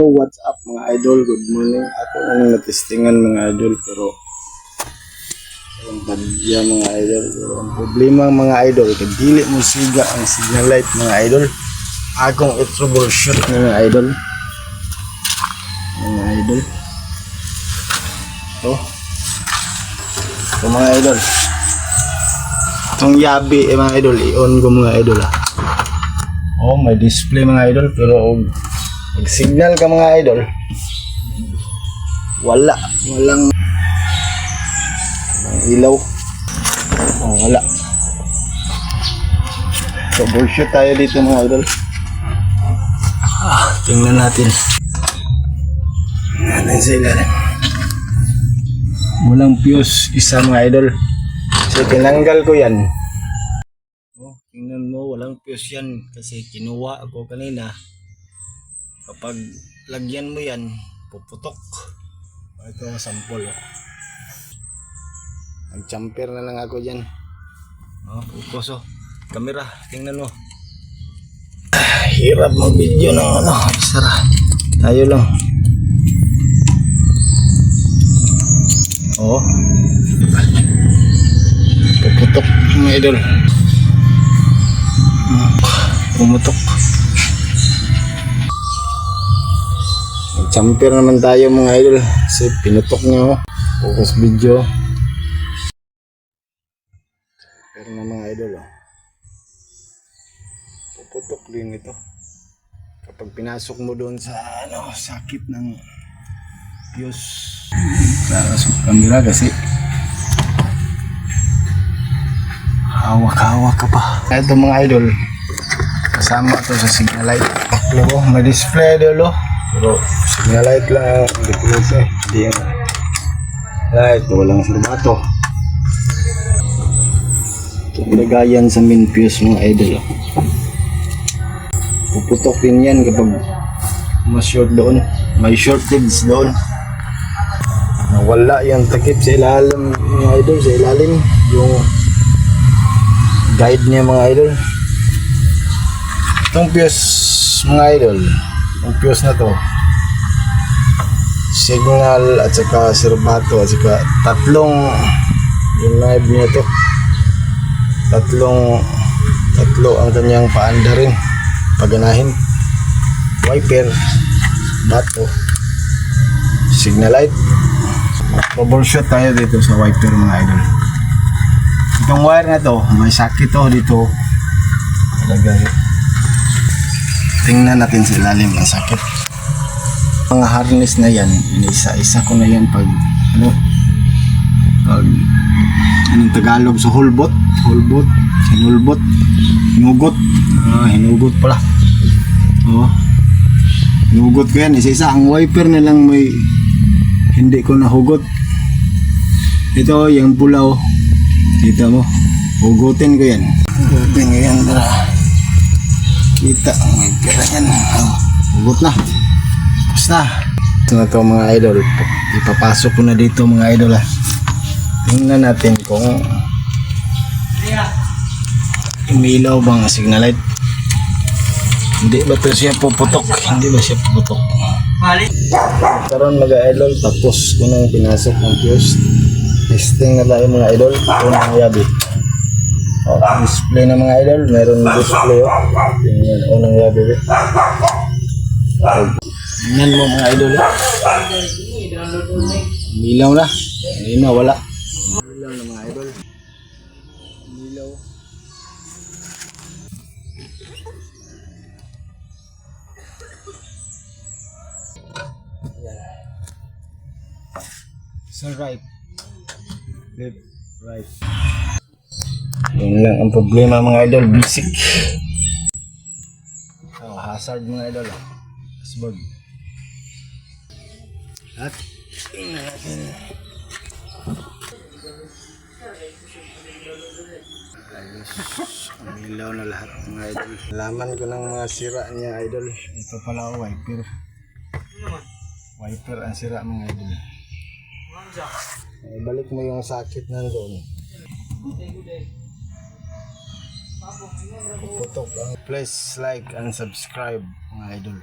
What's up mga idol? Good morning. Ako ang natistingan mga idol pero ang mga idol. Pero ang problema mga idol, kay dili mo siga ang signal light mga idol. Akong i-troubleshoot mga idol. Mga idol. Ito. Ito mga idol. Itong yabi eh mga idol, i-on ko mga idol ah. Oh, may display mga idol pero og pag signal ka mga idol. Wala. Walang ilaw. Oh, wala. So bullshit tayo dito mga idol. Ah, tingnan natin. Natin sa ilalim walang fuse isa mga idol. So tinanggal ko yan. Oh, tingnan mo walang fuse yan. Kasi kinuha ako kanina kapag lagyan mo yan puputok. Ito ang sample. Oh. nag jumper na lang ako dyan. Oh, focus oh. Camera tingnan mo. Ah, hirap mag video ng ano. Sara tayo lang. Oh puputok mga idol. Pumutok Jumper naman tayo mga idol kasi pinutok niya oh. Focus video. Jumper na mga idol oh. Puputok din ito. Kapag pinasok mo doon sa ano, sakit ng fuse. Para sa camera kasi hawak-hawak ka pa. Ito mga idol, kasama to sa signal light. Logo, may display idol oh. Pero signal light lang, hindi ko siya. Hindi yung light, walang. Ito lagayan sa main fuse mga idol. Puputok din yan kapag mas short doon. May shortage doon. Nawala yung takip sa ilalim mga idol, sa ilalim. Yung guide niya mga idol. Itong fuse mga idol, yung fuse na to, signal at saka serbato at saka tatlong yung live niya to. Tatlong tatlo ang kanyang paanda rin. Paganahin. Wiper bato signal light. Troubleshoot tayo dito sa wiper mga idol. Itong wire na to may sakit to dito. Lagay tingnan natin sa ilalim ng sakit. Mga harness na yan inisa-isa ko na yan pag ano pag anong Tagalog sa hulbot? Hulbot. Hinulbot. Hinugot. Ah, hinugot pala. Oh hinugot ko yan isa-isa. Ang wiper na lang may hindi ko nahugot. Ito yung pula oh kita mo. Hugutin ko yan. Hugutin ko yan tara kita ang may pera yan oh, hugot na. Basta ito na to mga idol. Ipapasok ko na dito mga idol ah. Tingnan natin kung umilaw bang signal light. Hindi ba to siya puputok? Hindi ba siya puputok? Karon mga idol tapos ko nang pinasok ng fuse testing na tayo mga idol. Unang yabi oh, display na mga idol meron display oh yan unang yabi eh. oh. yan mo mga idol oh. Milaw na. Hindi na, wala. Milaw na mga idol. Milaw. Yan. So right. Left, right. Yun lang ang problema mga idol, basic. Oh, hazard mga idol. Oh. Dashboard. At tingnan natin. Ayos. Ang ilaw na lahat mga idol. Laman ko ng mga sira niya idol. Ito pala oh, wiper. Wiper ang sira mga idol. Eh, balik mo yung sakit nandoon. Putok please like and subscribe mga idol.